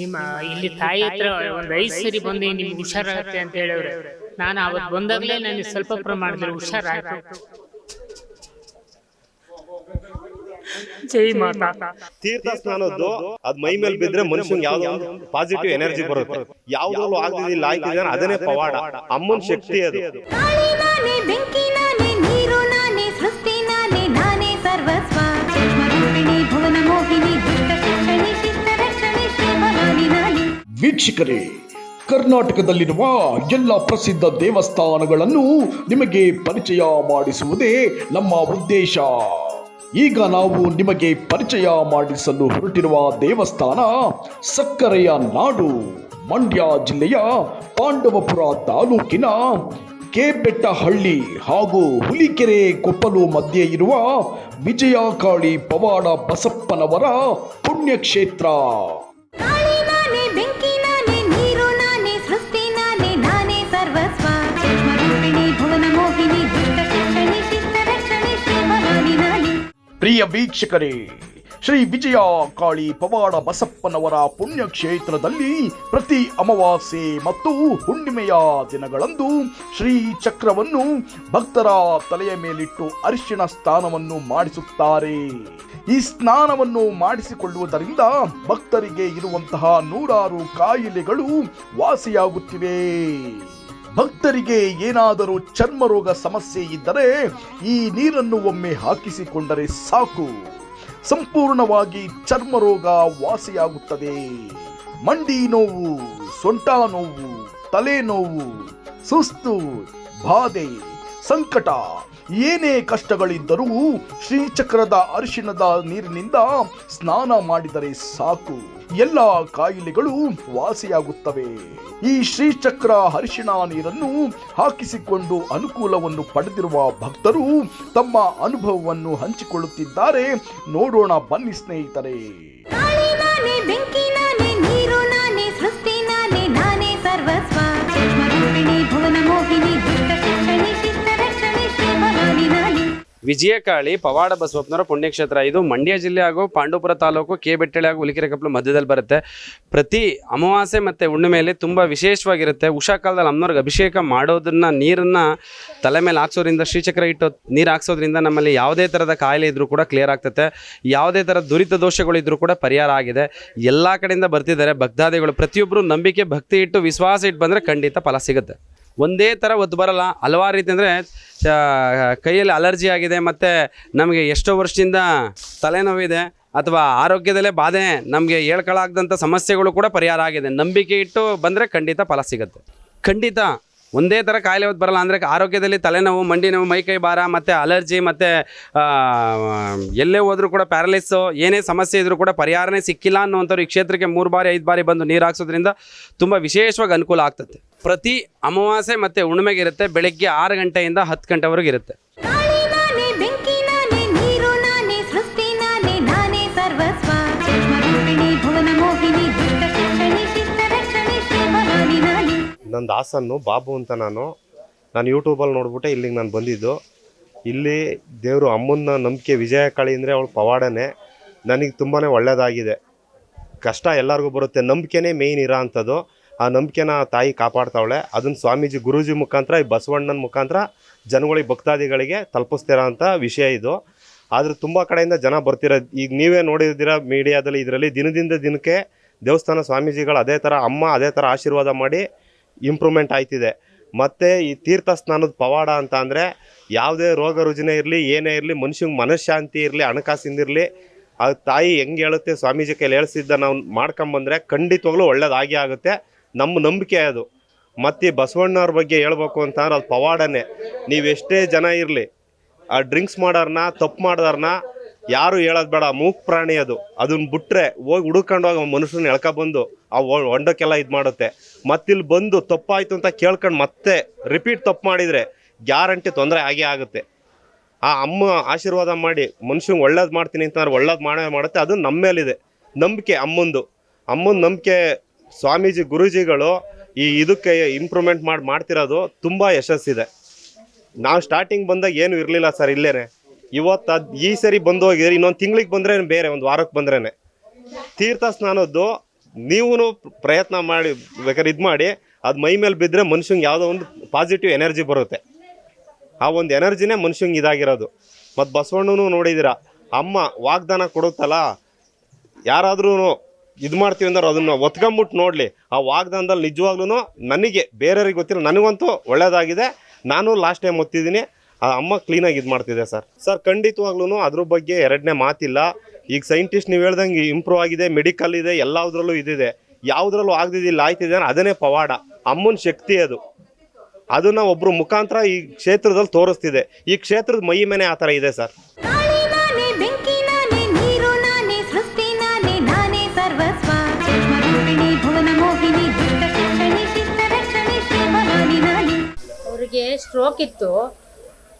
ನಿಮ್ಮ ಇಲ್ಲಿ ತಾಯಿ ಹತ್ರ ಒಂದು ಐದು ಸರಿ ಬಂದು ನಿಮ್ಗೆ ಹುಷಾರಾಗತ್ತೆ ಅಂತ ಹೇಳಿದ್ರೆ ನಾನು ಅವತ್ತು ಬಂದಾಗಲೇ ನನಗೆ ಸ್ವಲ್ಪ ಪ್ರಮಾಣದಲ್ಲಿ ಹುಷಾರಾಯ್ತು. ಜೈ ಮಾತಾ. ತೀರ್ಥ ಸ್ನಾನದ್ದು ಅದ್ ಮೈ ಮೇಲೆ ಬಿದ್ರೆ ಮನುಷ್ಯನ್ ಯಾವ್ದೋ ಒಂದು ಪಾಸಿಟಿವ್ ಎನರ್ಜಿ ಬರುತ್ತೆ. ಯಾವ್ದ್ರಲ್ಲೂ ಆಗ್ತಿದ್ದಿಲ್ಲ ಆಯ್ತಿದ್ದಾನೆ ಅದನ್ನೇ ಪವಾಡ. ಅಮ್ಮನ್ ಶಕ್ತಿ ಅದು. ಗಾಳಿ ನಾನೇ ಬೆಂಕಿ ನಾನೇ ನೀರು ವೀಕ್ಷಕರೇ, ಕರ್ನಾಟಕದಲ್ಲಿರುವ ಎಲ್ಲ ಪ್ರಸಿದ್ಧ ದೇವಸ್ಥಾನಗಳನ್ನು ನಿಮಗೆ ಪರಿಚಯ ಮಾಡಿಸುವುದೇ ನಮ್ಮ ಉದ್ದೇಶ. ಈಗ ನಾವು ನಿಮಗೆ ಪರಿಚಯ ಮಾಡಿಸಲು ಹೊರಟಿರುವ ದೇವಸ್ಥಾನ ಸಕ್ಕರೆಯ ನಾಡು, ಮಂಡ್ಯ ಜಿಲ್ಲೆಯ ಪಾಂಡವಪುರ ತಾಲೂಕಿನ ಕೆಬೆಟ್ಟಹಳ್ಳಿ ಹಾಗೂ ಹುಲಿಕೆರೆ ಕೊಪ್ಪಲು ಮಧ್ಯೆ ಇರುವ ವಿಜಯಕಾಳಿ ಪವಾಡ ಬಸಪ್ಪನವರ ಪುಣ್ಯಕ್ಷೇತ್ರ. ಪ್ರಿಯ ವೀಕ್ಷಕರೇ, ಶ್ರೀ ವಿಜಯ ಕಾಳಿ ಪವಾಡ ಬಸಪ್ಪನವರ ಪುಣ್ಯಕ್ಷೇತ್ರದಲ್ಲಿ ಪ್ರತಿ ಅಮಾವಾಸ್ಯೆ ಮತ್ತು ಹುಣ್ಣಿಮೆಯ ದಿನಗಳಂದು ಶ್ರೀ ಚಕ್ರವನ್ನು ಭಕ್ತರ ತಲೆಯ ಮೇಲಿಟ್ಟು ಅರಿಶಿಣ ಸ್ನಾನವನ್ನು ಮಾಡಿಸುತ್ತಾರೆ. ಈ ಸ್ನಾನವನ್ನು ಮಾಡಿಸಿಕೊಳ್ಳುವುದರಿಂದ ಭಕ್ತರಿಗೆ ಇರುವಂತಹ ನೂರಾರು ಕಾಯಿಲೆಗಳು ವಾಸಿಯಾಗುತ್ತಿವೆ. ಭಕ್ತರಿಗೆ ಏನಾದರೂ ಚರ್ಮರೋಗ ಸಮಸ್ಯೆ ಇದ್ದರೆ ಈ ನೀರನ್ನು ಒಮ್ಮೆ ಹಾಕಿಸಿಕೊಂಡರೆ ಸಾಕು. ಸಂಪೂರ್ಣವಾಗಿ ಚರ್ಮರೋಗ ವಾಸಿಯಾಗುತ್ತದೆ. ಮಂಡಿ ನೋವು, ಸೊಂಟ ನೋವು, ತಲೆ ನೋವು, ಸುಸ್ತು, ಬಾಧೆ, ಸಂಕಟ ಏನೇ ಕಷ್ಟಗಳಿದ್ದರೂ ಶ್ರೀಚಕ್ರದ ಅರಿಶಿಣದ ನೀರಿನಿಂದ ಸ್ನಾನ ಮಾಡಿದರೆ ಸಾಕು. ಎಲ್ಲ ಕಾಯಿಲೆಗಳು ವಾಸಿಯಾಗುತ್ತವೆ. ಈ ಶ್ರೀಚಕ್ರ ಅರಿಶಿಣ ನೀರನ್ನು ಹಾಕಿಸಿಕೊಂಡು ಅನುಕೂಲವನ್ನು ಪಡೆದಿರುವ ಭಕ್ತರು ತಮ್ಮ ಅನುಭವವನ್ನು ಹಂಚಿಕೊಳ್ಳುತ್ತಿದ್ದಾರೆ. ನೋಡೋಣ ಬನ್ನಿ ಸ್ನೇಹಿತರೆ. ವಿಜಯಕಾಳಿ, ಪವಾಡ ಬಸವಪ್ಪನವರ ಪುಣ್ಯಕ್ಷೇತ್ರ. ಇದು ಮಂಡ್ಯ ಜಿಲ್ಲೆ ಹಾಗೂ ಪಾಂಡವಪುರ ತಾಲೂಕು, ಕೆ ಬೆಟ್ಟಳ್ಳಿ ಹಾಗೂ ಉಲಿಕೆರೆ ಕಪ್ಪಲು ಮಧ್ಯದಲ್ಲಿ ಬರುತ್ತೆ. ಪ್ರತಿ ಅಮಾವಾಸ್ಯೆ ಮತ್ತು ಹುಣ್ಣಿಮೆಯಲ್ಲಿ ತುಂಬ ವಿಶೇಷವಾಗಿರುತ್ತೆ. ಉಷಾ ಕಾಲದಲ್ಲಿ ಅಮ್ಮನವ್ರಿಗೆ ಅಭಿಷೇಕ ಮಾಡೋದನ್ನು, ನೀರನ್ನು ತಲೆ ಮೇಲೆ ಹಾಕ್ಸೋದ್ರಿಂದ, ಶ್ರೀಚಕ್ರ ಇಟ್ಟು ನೀರು ಹಾಕ್ಸೋದ್ರಿಂದ ನಮ್ಮಲ್ಲಿ ಯಾವುದೇ ಥರದ ಕಾಯಿಲೆ ಇದ್ದರೂ ಕೂಡ ಕ್ಲಿಯರ್ ಆಗ್ತದೆ ಯಾವುದೇ ಥರ ದುರಿತ ದೋಷಗಳಿದ್ರೂ ಕೂಡ ಪರಿಹಾರ ಆಗಿದೆ. ಎಲ್ಲ ಕಡೆಯಿಂದ ಬರ್ತಿದ್ದಾರೆ ಭಕ್ತಾದಿಗಳು. ಪ್ರತಿಯೊಬ್ಬರು ನಂಬಿಕೆ, ಭಕ್ತಿ ಇಟ್ಟು, ವಿಶ್ವಾಸ ಇಟ್ಟು ಬಂದರೆ ಖಂಡಿತ ಫಲ ಸಿಗುತ್ತೆ. ಒಂದೇ ಥರ ಒತ್ತು ಬರಲ್ಲ. ಹಲವಾರು ರೀತಿ ಅಂದರೆ ಕೈಯಲ್ಲಿ ಅಲರ್ಜಿ ಆಗಿದೆ, ಮತ್ತು ನಮಗೆ ಎಷ್ಟೋ ವರ್ಷದಿಂದ ತಲೆನೋವಿದೆ ಅಥವಾ ಆರೋಗ್ಯದಲ್ಲೇ ಬಾಧೆ, ನಮಗೆ ಹೇಳ್ಕೊಳ್ಳಾಗ್ದಂಥ ಸಮಸ್ಯೆಗಳು ಕೂಡ ಪರಿಹಾರ ಆಗಿದೆ. ನಂಬಿಕೆ ಇಟ್ಟು ಬಂದರೆ ಖಂಡಿತ ಫಲ ಸಿಗುತ್ತೆ. ಖಂಡಿತ ಒಂದೇ ಥರ ಕಾಯಿಲೆ ಹೊತ್ತು ಬರಲ್ಲ, ಅಂದರೆ ಆರೋಗ್ಯದಲ್ಲಿ ತಲೆನೋವು ಮಂಡಿ ನೋವು ಮೈಕೈ ಭಾರ, ಮತ್ತು ಅಲರ್ಜಿ ಮತ್ತು ಎಲ್ಲೇ ಹೋದರೂ ಕೂಡ ಪ್ಯಾರಲಿಸ್ಸು ಏನೇ ಸಮಸ್ಯೆ ಇದ್ದರೂ ಕೂಡ ಪರಿಹಾರನೇ ಸಿಕ್ಕಿಲ್ಲ ಅನ್ನುವಂಥವ್ರು ಈ ಕ್ಷೇತ್ರಕ್ಕೆ ಮೂರು ಬಾರಿ, ಐದು ಬಾರಿ ಬಂದು ನೀರು ಹಾಕ್ಸೋದ್ರಿಂದ ತುಂಬ ವಿಶೇಷವಾಗಿ ಅನುಕೂಲ ಆಗ್ತದೆ. ಪ್ರತಿ ಅಮಾವಾಸ್ಯೆ ಮತ್ತು ಹುಣ್ಣಿಮೆಗೆ ಇರುತ್ತೆ ಬೆಳಗ್ಗೆ ಆರು ಗಂಟೆಯಿಂದ ಹತ್ತು ಗಂಟೆವರೆಗೆ ಇರುತ್ತೆ. ನಂದು ಹಾಸನ್ನು ಬಾಬು ಅಂತ ನಾನು. ನಾನು ಯೂಟ್ಯೂಬಲ್ಲಿ ನೋಡ್ಬಿಟ್ಟೆ ಇಲ್ಲಿಗೆ ನಾನು ಬಂದಿದ್ದು. ಇಲ್ಲಿ ದೇವರು ಅಮ್ಮನ ನಂಬಿಕೆ ವಿಜಯ ಕಳಿ ಅಂದರೆ ಅವಳು ಪವಾಡನೆ. ನನಗೆ ತುಂಬಾ ಒಳ್ಳೆಯದಾಗಿದೆ ಕಷ್ಟ ಎಲ್ಲರಿಗೂ ಬರುತ್ತೆ. ನಂಬಿಕೆನೇ ಮೇಯ್ನ್ ಇರೋ ಅಂಥದ್ದು. ಆ ನಂಬಿಕೆನ ತಾಯಿ ಕಾಪಾಡ್ತಾವಳೆ. ಅದನ್ನು ಸ್ವಾಮೀಜಿ ಗುರೂಜಿ ಮುಖಾಂತರ, ಈ ಬಸವಣ್ಣನ ಮುಖಾಂತರ ಜನಗಳಿಗೆ, ಭಕ್ತಾದಿಗಳಿಗೆ ತಲುಪಿಸ್ತಿರೋ ಅಂಥ ವಿಷಯ ಇದು. ಆದರೆ ತುಂಬ ಕಡೆಯಿಂದ ಜನ ಬರ್ತಿರೋ. ಈಗ ನೀವೇ ನೋಡಿದ್ದೀರ ಮೀಡಿಯಾದಲ್ಲಿ ಇದರಲ್ಲಿ ದಿನದಿಂದ ದಿನಕ್ಕೆ ದೇವಸ್ಥಾನ ಸ್ವಾಮೀಜಿಗಳು ಅದೇ ಥರ ಅಮ್ಮ ಅದೇ ಥರ ಆಶೀರ್ವಾದ ಮಾಡಿ ಇಂಪ್ರೂವ್ಮೆಂಟ್ ಆಯ್ತಿದೆ. ಮತ್ತು ಈ ತೀರ್ಥ ಸ್ನಾನದ ಪವಾಡ ಅಂತ ಅಂದರೆ ಯಾವುದೇ ರೋಗ ರುಜಿನ ಇರಲಿ, ಏನೇ ಇರಲಿ, ಮನುಷ್ಯಂಗೆ ಮನಃಶಾಂತಿ ಇರಲಿ ಹಣಕಾಸಿಂದಿರಲಿ ಆ ತಾಯಿ ಹೆಂಗೆ ಹೇಳುತ್ತೆ ಸ್ವಾಮೀಜಿ ಕೈಲಿ ಹೇಳ್ಸಿದ್ದ ನಾವು ಮಾಡ್ಕೊಂಬಂದರೆ ಖಂಡಿತವಾಗ್ಲೂ ಒಳ್ಳೇದಾಗಿ ಆಗುತ್ತೆ. ನಮ್ಮ ನಂಬಿಕೆ ಅದು. ಮತ್ತು ಬಸವಣ್ಣವ್ರ ಬಗ್ಗೆ ಹೇಳ್ಬೇಕು ಅಂತಂದ್ರೆ ಅದು ಪವಾಡನೇ. ನೀವು ಎಷ್ಟೇ ಜನ ಇರಲಿ, ಆ ಡ್ರಿಂಕ್ಸ್ ಮಾಡೋರ್ನ, ತಪ್ಪು ಮಾಡೋರ್ನ ಯಾರು ಹೇಳೋದು ಬೇಡ, ಮೂಕ್ ಪ್ರಾಣಿ ಅದು. ಅದನ್ನ ಬಿಟ್ಟರೆ ಹೋಗಿ ಹುಡುಕೊಂಡು ಹೋಗಿ ಮನುಷ್ಯನ ಎಳ್ಕೊಬಂದು ಆ ಹೊಂಡಕ್ಕೆಲ್ಲ ಇದು ಮಾಡುತ್ತೆ. ಮತ್ತಿಲ್ಲಿ ಬಂದು ತಪ್ಪಾಯಿತು ಅಂತ ಕೇಳ್ಕೊಂಡು ಮತ್ತೆ ರಿಪೀಟ್ ತಪ್ಪು ಮಾಡಿದರೆ ಗ್ಯಾರಂಟಿ ತೊಂದರೆ ಆಗೇ ಆಗುತ್ತೆ. ಆ ಅಮ್ಮ ಆಶೀರ್ವಾದ ಮಾಡಿ, ಮನುಷ್ಯಂಗೆ ಒಳ್ಳೇದು ಮಾಡ್ತೀನಿ ಅಂತಂದ್ರೆ ಒಳ್ಳೇದು ಮಾಡೇ ಮಾಡುತ್ತೆ. ಅದು ನಮ್ಮ ಮೇಲಿದೆ ನಂಬಿಕೆ ಅಮ್ಮಂದು. ಅಮ್ಮನ ನಂಬಿಕೆ ಸ್ವಾಮೀಜಿ ಗುರೂಜಿಗಳು ಈ ಇದಕ್ಕೆ ಇಂಪ್ರೂವ್ಮೆಂಟ್ ಮಾಡಿ ಮಾಡ್ತಿರೋದು ತುಂಬ ಯಶಸ್ಸಿದೆ. ನಾವು ಸ್ಟಾರ್ಟಿಂಗ್ ಬಂದಾಗ ಏನು ಇರಲಿಲ್ಲ ಸರ್ ಇಲ್ಲೇ ಇವತ್ತು ಅದು ಈ ಸರಿ ಬಂದು ಹೋಗಿದ್ರೆ ಇನ್ನೊಂದು ತಿಂಗ್ಳಿಗೆ ಬಂದರೆ ಬೇರೆ ಒಂದು ವಾರಕ್ಕೆ ಬಂದ್ರೇನೆ. ತೀರ್ಥ ಸ್ನಾನದ್ದು ನೀವು ಪ್ರಯತ್ನ ಮಾಡಿ ಬೇಕಾದ್ರೆ ಇದು ಮಾಡಿ, ಅದು ಮೈ ಮೇಲೆ ಬಿದ್ದರೆ ಮನುಷ್ಯಂಗೆ ಯಾವುದೋ ಒಂದು ಪಾಸಿಟಿವ್ ಎನರ್ಜಿ ಬರುತ್ತೆ. ಆ ಒಂದು ಎನರ್ಜಿನೇ ಮನುಷ್ಯಂಗೆ ಇದಾಗಿರೋದು. ಮತ್ತು ಬಸವಣ್ಣನೂ ನೋಡಿದ್ದೀರ ಅಮ್ಮ ವಾಗ್ದಾನ ಕೊಡುತ್ತಲ್ಲ ಯಾರಾದ್ರೂ ಇದು ಮಾಡ್ತೀವಿ ಅಂದ್ರೆ ಅದನ್ನು ಒತ್ಕೊಂಬಿಟ್ಟು ನೋಡಲಿ. ಆ ವಾಗ್ದಾನದಲ್ಲಿ ನಿಜವಾಗ್ಲೂ ನನಗೆ, ಬೇರೆಯವ್ರಿಗೆ ಗೊತ್ತಿಲ್ಲ, ನನಗಂತೂ ಒಳ್ಳೇದಾಗಿದೆ. ನಾನು ಲಾಸ್ಟ್ ಟೈಮ್ ಒತ್ತಿದ್ದೀನಿ. ಆ ಅಮ್ಮ ಕ್ಲೀನಾಗಿ ಇದು ಮಾಡ್ತಿದೆ ಸರ್. ಸರ್ ಖಂಡಿತವಾಗ್ಲೂ ಅದ್ರ ಬಗ್ಗೆ ಎರಡನೇ ಮಾತಿಲ್ಲ. ಈಗ ಸೈಂಟಿಸ್ಟ್ ನೀವು ಹೇಳ್ದಂಗೆ ಇಂಪ್ರೂವ್ ಆಗಿದೆ ಮೆಡಿಕಲ್ ಇದೆ, ಎಲ್ಲದರಲ್ಲೂ ಇದಿದೆ. ಯಾವುದ್ರಲ್ಲೂ ಆಗದಿದ್ದಿಲ್ಲ, ಆಯ್ತಿದೆ ಅದನ್ನೇ ಪವಾಡ. ಅಮ್ಮನ ಶಕ್ತಿ ಅದು. ಅದನ್ನ ಒಬ್ಬರು ಮುಖಾಂತರ ಈ ಕ್ಷೇತ್ರದಲ್ಲಿ ತೋರಿಸ್ತಿದೆ. ಈ ಕ್ಷೇತ್ರದ ಮೈ ಮೇಲೆ ಆ ಥರ ಇದೆ ಸರ್. ಸ್ಟ್ರೋಕ್ ಇತ್ತು.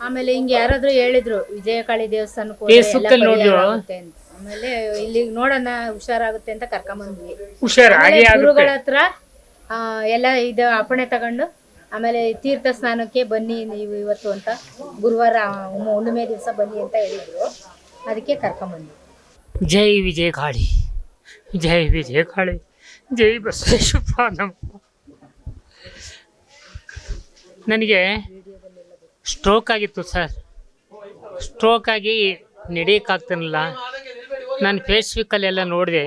ಆಮೇಲೆ ಹಿಂಗೆ ಯಾರಾದ್ರೂ ಹೇಳಿದ್ರು ವಿಜಯಕಾಳಿ ದೇವಸ್ಥಾನಕ್ಕೆ ಹೋದ್ರೆ ಎಲ್ಲ ಅಲ್ಲಿ ನೋಡಿದ್ವು. ಪರಿಹಾರ ಆಗುತ್ತೆ ಅಂತ. ಆಮೇಲೆ ಇಲ್ಲಿ ನೋಡೋಣ ಹುಷಾರಾಗುತ್ತೆ ಅಂತ ಕರ್ಕೊಂಬಂದ್ವಿ. ಹುಷಾರ್ ಹಾಗೆ ಆಮೇಲೆ ಆಗುತ್ತೆ. ಗುರುಗಳ ಹತ್ರ ಆ, ಎಲ್ಲ ಇದು ಅಪ್ಪಣೆ ತಗೊಂಡು ಆಮೇಲೆ ತೀರ್ಥ ಸ್ನಾನಕ್ಕೆ ಬನ್ನಿ ನೀವು ಇವತ್ತು ಅಂತ ಗುರುವಾರ ಹುಣ್ಣು- ಹುಣ್ಣಿಮೆ ದಿವಸ ಬನ್ನಿ ಅಂತ ಹೇಳಿದ್ರು. ಅದಕ್ಕೆ ಕರ್ಕೊಂಬಂದ್ವಿ. ಜೈ ವಿಜಯ ಕಾಳಿ ಜೈ ವಿಜಯ ಕಾಳಿ ಜೈ ಬಸವೇಶ್ವರ ನಮ್ಮ ನನಗೆ ಸ್ಟ್ರೋಕ್ ಆಗಿತ್ತು ಸರ್ ಸ್ಟ್ರೋಕ್ ಆಗಿ ನಡೆಯೋಕ್ಕಾಗ್ತಾನಿಲ್ಲ ನಾನು ಫೇಸ್ಬುಕ್ಕಲ್ಲೆಲ್ಲ ನೋಡಿದೆ.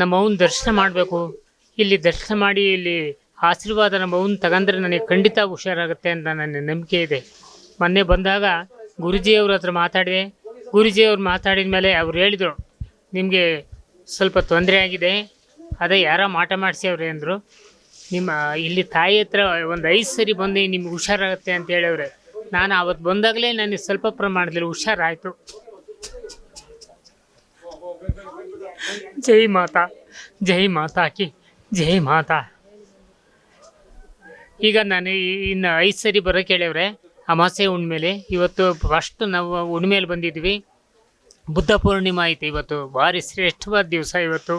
ನಮ್ಮ ಅವನ ದರ್ಶನ ಮಾಡಬೇಕು. ಇಲ್ಲಿ ದರ್ಶನ ಮಾಡಿ ಇಲ್ಲಿ ಆಶೀರ್ವಾದ ನಮ್ಮ ತಗಂದ್ರೆ ನನಗೆ ಖಂಡಿತ ಹುಷಾರಾಗುತ್ತೆ ಅಂತ ನನ್ನ ನಂಬಿಕೆ ಇದೆ. ಮೊನ್ನೆ ಬಂದಾಗ ಗುರುಜಿಯವ್ರ ಹತ್ರ ಮಾತಾಡಿದೆ. ಗುರುಜಿಯವ್ರು ಮಾತಾಡಿದ ಮೇಲೆ ಅವ್ರು ಹೇಳಿದರು, ನಿಮಗೆ ಸ್ವಲ್ಪ ತೊಂದರೆ ಆಗಿದೆ. ಅದೇ ಯಾರೋ ಮಾಟ ಮಾಡಿಸಿ ಅವ್ರೆ ಅಂದರು. ನಿಮ್ಮ ಇಲ್ಲಿ ತಾಯಿ ಹತ್ರ ಒಂದು ಐದು ಸರಿ ಬಂದು ನಿಮ್ಗೆ ಹುಷಾರಾಗುತ್ತೆ ಅಂತ ಹೇಳವ್ರೆ. ನಾನು ಅವತ್ತು ಬಂದಾಗಲೇ ನನಗೆ ಸ್ವಲ್ಪ ಪ್ರಮಾಣದಲ್ಲಿ ಹುಷಾರಾಯಿತು. ಜೈ ಮಾತಾ ಜೈ ಮಾತಾ ಕಿ, ಜೈ ಮಾತಾ. ಈಗ ನಾನು ಇನ್ನು ಐದು ಸರಿ ಬರೋಕೆ ಹೇಳವ್ರೆ, ಅಮಾಸೆ ಹುಣ್ಮೇಲೆ ಇವತ್ತು ಫಸ್ಟ್ ನಾವು ಹುಣ್ಮೇಲೆ ಬಂದಿದ್ವಿ. ಬುದ್ಧ ಪೂರ್ಣಿಮಾ ಐತೆ ಇವತ್ತು, ಭಾರಿ ಶ್ರೇಷ್ಠವಾದ ದಿವಸ ಇವತ್ತು.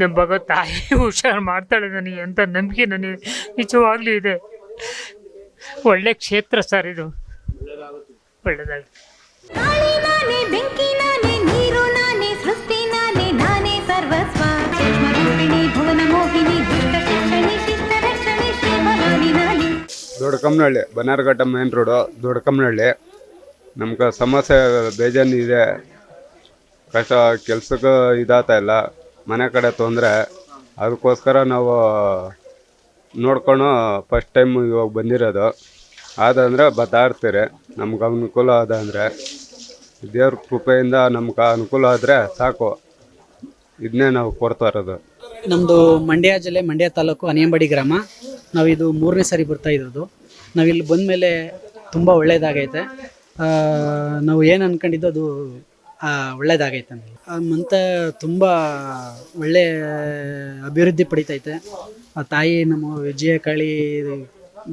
ನಮ್ಮ ತಾಯಿ ಹುಷಾರು ಮಾಡ್ತಾಳೆ ನನಗೆ ಅಂತ ನಂಬಿಕೆ ನನಗೆ ನಿಜವಾಗ್ಲೂ ಇದೆ. ಒಳ್ಳೆ ಕ್ಷೇತ್ರ ಸರ್ ಇದು. ಒಳ್ಳೇದಾಗಿ ಗಾಳಿ ನಾನೇ ಬೆಂಕಿ ನಾನೇ ನೀರು ನಾನೇ ಸೃಷ್ಟಿ ನಾನೇ ನಾನೇ ಸರ್ವಸ್ವ. ಸೂಕ್ಷ್ಮರೂಪಿಣಿ ಭುವನ ಮೋಹಿನಿ ದುಷ್ಟ ಶಿಕ್ಷಣಿ ಶಿಷ್ಟ ರಕ್ಷಣಿ ಶ್ರೀ ಭವಾನಿ ನಾನಿ. Doddakammanahalli Bannerghatta main road Doddakammanahalli. ನಮ್ಗೆ ಸಮಸ್ಯೆ ಬೇಜಾನಿದೆ ಇದೆ. ಕಷ್ಟ ಕೆಲ್ಸಕ್ಕೆ ಇದಾಗ್ತಾ ಇಲ್ಲ. ಮನೆ ಕಡೆ ತೊಂದರೆ. ಅದಕ್ಕೋಸ್ಕರ ನಾವು ನೋಡ್ಕೊಂಡು ಫಸ್ಟ್ ಟೈಮ್ ಇವಾಗ ಬಂದಿರೋದು. ಆದಂದರೆ ಬತ್ತಾಡ್ತೀರಿ ನಮ್ಗೆ ಅನುಕೂಲ ಆದ ಅಂದರೆ ದೇವ್ರ ಕೃಪೆಯಿಂದ ನಮ್ಗೆ ಅನುಕೂಲ ಆದರೆ ಸಾಕು. ಇದನ್ನೇ ನಾವು ಕೊಡ್ತಾ ಇರೋದು. ನಮ್ಮದು ಮಂಡ್ಯ ಜಿಲ್ಲೆ, ಮಂಡ್ಯ ತಾಲೂಕು ಅನಿಯಂಬಡಿ ಗ್ರಾಮ. ನಾವಿದು ಮೂರನೇ ಸಾರಿ ಬರ್ತಾ ಇರೋದು. ನಾವಿಲ್ಲಿ ಬಂದಮೇಲೆ ತುಂಬ ಒಳ್ಳೆಯದಾಗೈತೆ ನಾವು ಏನು ಅನ್ಕೊಂಡಿದ್ದು ಅದು ಒಳ್ಳೇದಾಗೈತೆ ನಮಗೆ. ಮಂತ ತುಂಬ ಒಳ್ಳೆ ಅಭಿವೃದ್ಧಿ ಪಡಿತೈತೆ. ಆ, ತಾಯಿ ನಮ್ಮ ವಿಜಯಕಾಳಿ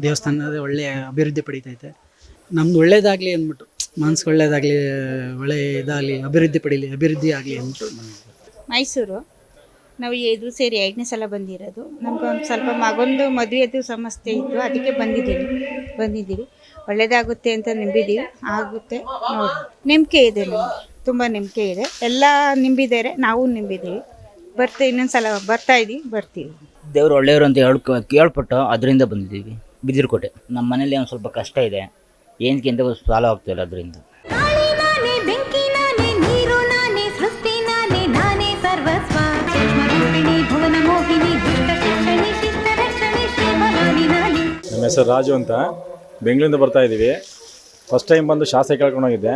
ದೇವಸ್ಥಾನದ ಒಳ್ಳೆ ಅಭಿವೃದ್ಧಿ ಪಡಿತೈತೆ. ನಮ್ದು ಒಳ್ಳೇದಾಗಲಿ ಅಂದ್ಬಿಟ್ಟು ಮನ್ಸು ಒಳ್ಳೇದಾಗಲಿ, ಒಳ್ಳೆ ಇದಾಗಲಿ, ಅಭಿವೃದ್ಧಿ ಪಡೀಲಿ, ಅಭಿವೃದ್ಧಿ ಆಗಲಿ ಅಂದ್ಬಿಟ್ಟು ಮೈಸೂರು, ನಾವು ಇದು ಸೇರಿ ಐದನೇ ಸಲ ಬಂದಿರೋದು. ನಮ್ಗೊಂದು ಸ್ವಲ್ಪ ಮಗೊಂದು ಮದುವೆದು ಸಮಸ್ಯೆ ಇತ್ತು. ಅದಕ್ಕೆ ಬಂದಿದ್ದೀವಿ ಬಂದಿದ್ದೀವಿ. ಒಳ್ಳೇದಾಗುತ್ತೆ ಅಂತ ನಂಬಿದ್ದೀವಿ. ಆಗುತ್ತೆ ನೋಡಿ ನಂಬಿಕೆ ಇದೆ ತುಂಬ ನಂಬಿಕೆ ಇದೆ. ಎಲ್ಲ ನಿಂಬಿದ್ದಾರೆ ನಾವು ನಿಂಬಿದ್ದೀವಿ. ಬರ್ತೀವಿ ಇನ್ನೊಂದು ಸಲ ಬರ್ತಾ ಇದ್ದೀವಿ ಬರ್ತೀವಿ. ದೇವರು ಒಳ್ಳೆಯವರು ಅಂತ ಹೇಳ್ ಕೇಳ್ಪಟ್ಟು ಅದರಿಂದ ಬಂದಿದ್ದೀವಿ. ಬಿದಿರುಕೋಟೆ. ನಮ್ಮ ಮನೇಲಿ ಒಂದು ಸ್ವಲ್ಪ ಕಷ್ಟ ಇದೆ. ಏನಕ್ಕೆ ಅಂತ ಸಾಲ ಆಗ್ತಾಯಿಲ್ಲ ಅದರಿಂದ. ಗಾಳಿ ನಾನೇ ಬೆಂಕಿ ನಾನೇ ನೀರು ನಾನೇ ಸೃಷ್ಟಿ ನಾನೇ ನಾನೇ ಸರ್ವಸ್ವ. ಸೂಕ್ಷ್ಮರೂಪಿಣಿ ಭುವನ ಮೋಹಿನಿ ದುಷ್ಟ ಶಿಕ್ಷಣಿ ಶಿಷ್ಟ ರಕ್ಷಣಿ ಶ್ರೀ ಭವಾನಿ ನಾನಿ. ನಮ್ಮ ಹೆಸರು ರಾಜು ಅಂತ. ಬೆಂಗಳೂರಿಂದ ಬರ್ತಾ ಇದ್ದೀವಿ ಫಸ್ಟ್ ಟೈಮ್ ಬಂದು ಶಾಸ್ತ್ರ ಕೇಳ್ಕೊಂಡು ಹೋಗಿದ್ದೆ.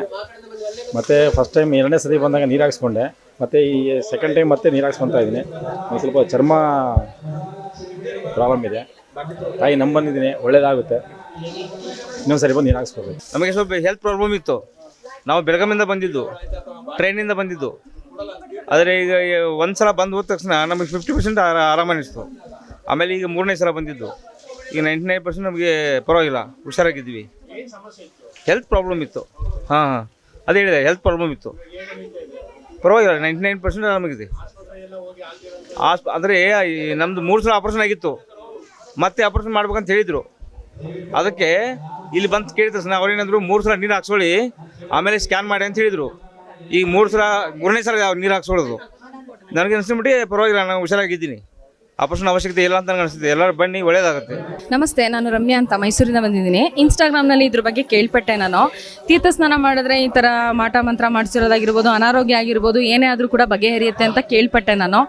ಮತ್ತು ಫಸ್ಟ್ ಟೈಮ್ ಎರಡನೇ ಸತಿ ಬಂದಾಗ ನೀರು ಹಾಕ್ಸ್ಕೊಂಡೆ. ಮತ್ತು ಈ ಸೆಕೆಂಡ್ ಟೈಮ್ ಮತ್ತೆ ನೀರು ಹಾಕ್ಸ್ಕೊತಾ ಇದ್ದೀನಿ. ಒಂದು ಸ್ವಲ್ಪ ಚರ್ಮ ಪ್ರಾಬ್ಲಮ್ ಇದೆ. ತಾಯಿ ನಂಬಂದಿದ್ದೀನಿ ಬಂದಿದ್ದೀನಿ, ಒಳ್ಳೇದಾಗುತ್ತೆ. ಇನ್ನೊಂದು ಸರಿ ಬಂದು ನೀರು ಹಾಕ್ಸ್ಕೋಬೇಕು. ನಮಗೆ ಸ್ವಲ್ಪ ಹೆಲ್ತ್ ಪ್ರಾಬ್ಲಮ್ ಇತ್ತು. ನಾವು ಬೆಳಗಾಮಿಂದ ಬಂದಿದ್ದು ಟ್ರೈನಿಂದ ಬಂದಿದ್ದು. ಆದರೆ ಈಗ ಒಂದು ಸಲ ಬಂದು ಹೋದ ತಕ್ಷಣ ನಮಗೆ ಫಿಫ್ಟಿ ಪರ್ಸೆಂಟ್ ಆರಾಮ ಅನಿಸ್ತು. ಆಮೇಲೆ ಈಗ ಮೂರನೇ ಸಲ ಬಂದಿದ್ದು. ಈಗ ನೈಂಟಿ ನೈನ್ ಪರ್ಸೆಂಟ್ ನಮಗೆ ಪರವಾಗಿಲ್ಲ ಹುಷಾರಾಗಿದ್ವಿ ಹೆಲ್ತ್ ಪ್ರಾಬ್ಲಮ್ ಇತ್ತು. ಹಾಂ ಹಾಂ. ಅದೇ ಹೇಳಿದೆ ಹೆಲ್ತ್ ಪ್ರಾಬ್ಲಮ್ ಇತ್ತು. ಪರವಾಗಿಲ್ಲ ನೈಂಟಿ ನೈನ್ ಪರ್ಸೆಂಟ್ ಆರಾಮಾಗಿದೆ ಆಸ್ಪ ಅಂದರೆ ನಮ್ಮದು ಮೂರು ಸಲ ಆಪ್ರೇಷನ್ ಆಗಿತ್ತು. ಮತ್ತೆ ಆಪ್ರೇಷನ್ ಮಾಡ್ಬೇಕಂತ ಹೇಳಿದರು. ಅದಕ್ಕೆ ಇಲ್ಲಿ ಬಂದು ಕೇಳಿದ ತಕ್ಷಣ ಅವ್ರೇನಂದ್ರು ಮೂರು ಸಲ ನೀರು ಹಾಕ್ಸ್ಕೊಳ್ಳಿ, ಆಮೇಲೆ ಸ್ಕ್ಯಾನ್ ಮಾಡಿ ಅಂತ ಹೇಳಿದರು. ಈಗ ಮೂರು ಸಲ, ಮೂರನೇ ಸಲ ನೀರು ಹಾಕ್ಸ್ಕೊಳ್ಳೋದು? ನನಗೆ ಅನಿಸ್ಬಿಟ್ಟು ಪರವಾಗಿಲ್ಲ, ನಾನು ಹುಷಾರಾಗಿದ್ದೀನಿ. ಆಪರೇಷನ್ ಅವಶ್ಯಕತೆ ಇಲ್ಲ ಅಂತ ನನಗೆ ಅನಿಸುತ್ತೆ. ಎಲ್ಲರೂ ಬನ್ನಿ ಒಳ್ಳೇದಾಗುತ್ತೆ. ನಮಸ್ತೆ ನಾನು ರಮ್ಯಾ ಅಂತ ಮೈಸೂರಿಂದ ಬಂದಿದ್ದೀನಿ. ಇನ್ಸ್ಟಾಗ್ರಾಮ್ನಲ್ಲಿ ಇದ್ರ ಬಗ್ಗೆ ಕೇಳ್ಪಟ್ಟೆ ನಾನು. ತೀರ್ಥ ಸ್ನಾನ ಮಾಡಿದ್ರೆ ಈ ಥರ ಮಾಟ ಮಂತ್ರ ಮಾಡಿಸಿರೋದಾಗಿರ್ಬೋದು ಅನಾರೋಗ್ಯ ಆಗಿರ್ಬೋದು ಏನೇ ಆದರೂ ಕೂಡ ಬಗೆಹರಿಯುತ್ತೆ ಅಂತ ಕೇಳ್ಪಟ್ಟೆ ನಾನು.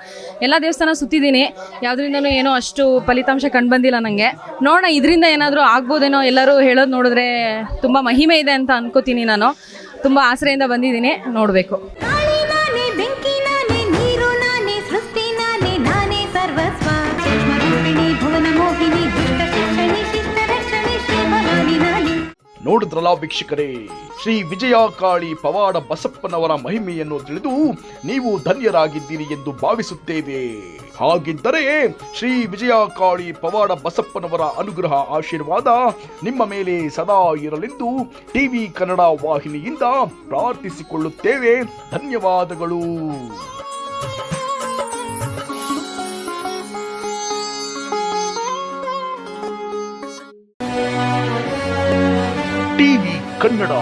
ಎಲ್ಲ ದೇವಸ್ಥಾನ ಸುತ್ತಿದ್ದೀನಿ. ಯಾವುದರಿಂದನೂ ಏನೋ ಅಷ್ಟು ಫಲಿತಾಂಶ ಕಂಡುಬಂದಿಲ್ಲ ನನಗೆ ನೋಡೋಣ ಇದರಿಂದ ಏನಾದರೂ ಆಗ್ಬೋದೇನೋ ಎಲ್ಲರೂ ಹೇಳೋದು ನೋಡಿದ್ರೆ ತುಂಬ ಮಹಿಮೆ ಇದೆ ಅಂತ ಅನ್ಕೋತೀನಿ ನಾನು. ತುಂಬ ಆಸರೆಯಿಂದ ಬಂದಿದ್ದೀನಿ. ನೋಡಬೇಕು. ನೋಡಿದ್ರಲ್ಲ ವೀಕ್ಷಕರೇ? ಶ್ರೀ ವಿಜಯ ಕಾಳಿ ಪವಾಡ ಬಸಪ್ಪನವರ ಮಹಿಮೆಯನ್ನು ತಿಳಿದು ನೀವು ಧನ್ಯರಾಗಿದ್ದೀರಿ ಎಂದು ಭಾವಿಸುತ್ತೇವೆ. ಹಾಗಿದ್ದರೆ ಶ್ರೀ ವಿಜಯ ಕಾಳಿ ಪವಾಡ ಬಸಪ್ಪನವರ ಅನುಗ್ರಹ ಆಶೀರ್ವಾದ ನಿಮ್ಮ ಮೇಲೆ ಸದಾ ಇರಲೆಂದು ಟಿವಿ ಕನ್ನಡ ವಾಹಿನಿಯಿಂದ ಪ್ರಾರ್ಥಿಸಿಕೊಳ್ಳುತ್ತೇವೆ. ಧನ್ಯವಾದಗಳು. ಕನ್ನಡ